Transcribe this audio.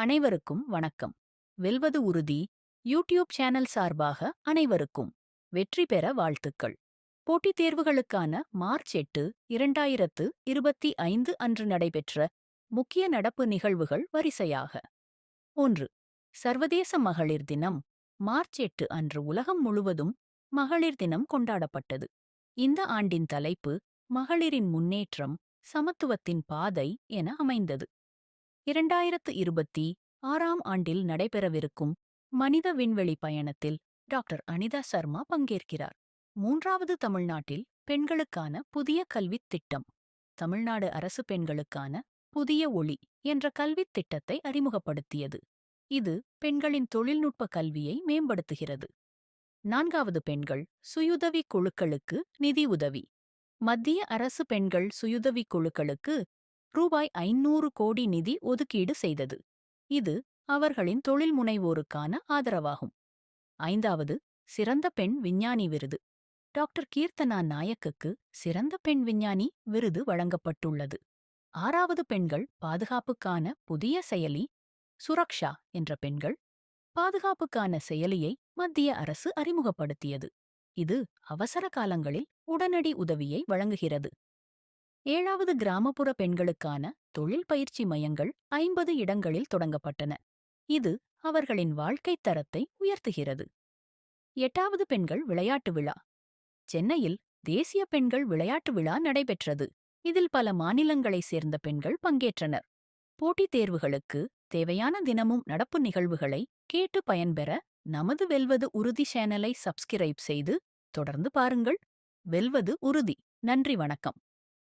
அனைவருக்கும் வணக்கம். வெல்வது உறுதி யூடியூப் சேனல் சார்பாக அனைவருக்கும். வெற்றி பெற வாழ்த்துக்கள். போட்டித் தேர்வுகளுக்கான மார்ச் எட்டு இரண்டாயிரத்து இருபத்தி ஐந்து அன்று நடைபெற்ற முக்கிய நடப்பு நிகழ்வுகள் வரிசையாக. ஒன்று சர்வதேச மகளிர் தினம். மார்ச் எட்டு அன்று உலகம் முழுவதும் மகளிர் தினம் கொண்டாடப்பட்டது. இந்த ஆண்டின் தலைப்பு மகளிரின் முன்னேற்றம் சமத்துவத்தின் பாதை என அமைந்தது. இரண்டாயிரத்து இருபத்தி ஆறாம் ஆண்டில் நடைபெறவிருக்கும் மனித விண்வெளி பயணத்தில் டாக்டர் அனிதா சர்மா பங்கேற்கிறார். மூன்றாவது தமிழ்நாட்டில் பெண்களுக்கான புதிய கல்வித் திட்டம் தமிழ்நாடு அரசு பெண்களுக்கான புதிய ஒளி என்ற கல்வித் திட்டத்தை அறிமுகப்படுத்தியது. இது பெண்களின் தொழில்நுட்ப கல்வியை மேம்படுத்துகிறது. நான்காவது பெண்கள் சுயுதவி குழுக்களுக்கு நிதி உதவி மத்திய அரசு பெண்கள் சுயுதவி குழுக்களுக்கு ரூபாய் ஐநூறு கோடி நிதி ஒதுக்கீடு செய்தது. இது அவர்களின் தொழில் முனைவோருக்கான ஆதரவாகும். ஐந்தாவது சிறந்த பெண் விஞ்ஞானி விருது. டாக்டர் கீர்த்தனா நாயக்குக்கு சிறந்த பெண் விஞ்ஞானி விருது வழங்கப்பட்டுள்ளது. ஆறாவது பெண்கள் பாதுகாப்புக்கான புதிய செயலி சுரக்ஷா என்ற பெண்கள் பாதுகாப்புக்கான செயலியை மத்திய அரசு அறிமுகப்படுத்தியது. இது அவசர காலங்களில் உடனடி உதவியை வழங்குகிறது. ஏழாவது கிராமப்புற பெண்களுக்கான தொழில் பயிற்சி மையங்கள் ஐம்பது இடங்களில் தொடங்கப்பட்டன. இது அவர்களின் வாழ்க்கைத் தரத்தை உயர்த்துகிறது. எட்டாவது பெண்கள் விளையாட்டு விழா. சென்னையில் தேசிய பெண்கள் விளையாட்டு விழா நடைபெற்றது. இதில் பல மாநிலங்களைச் சேர்ந்த பெண்கள் பங்கேற்றனர். போட்டித் தேர்வுகளுக்கு தேவையான தினமும் நடப்பு நிகழ்வுகளை கேட்டு பயன்பெற நமது வெல்வது உறுதி சேனலை சப்ஸ்கிரைப் செய்து தொடர்ந்து பாருங்கள். வெல்வது உறுதி. நன்றி வணக்கம்.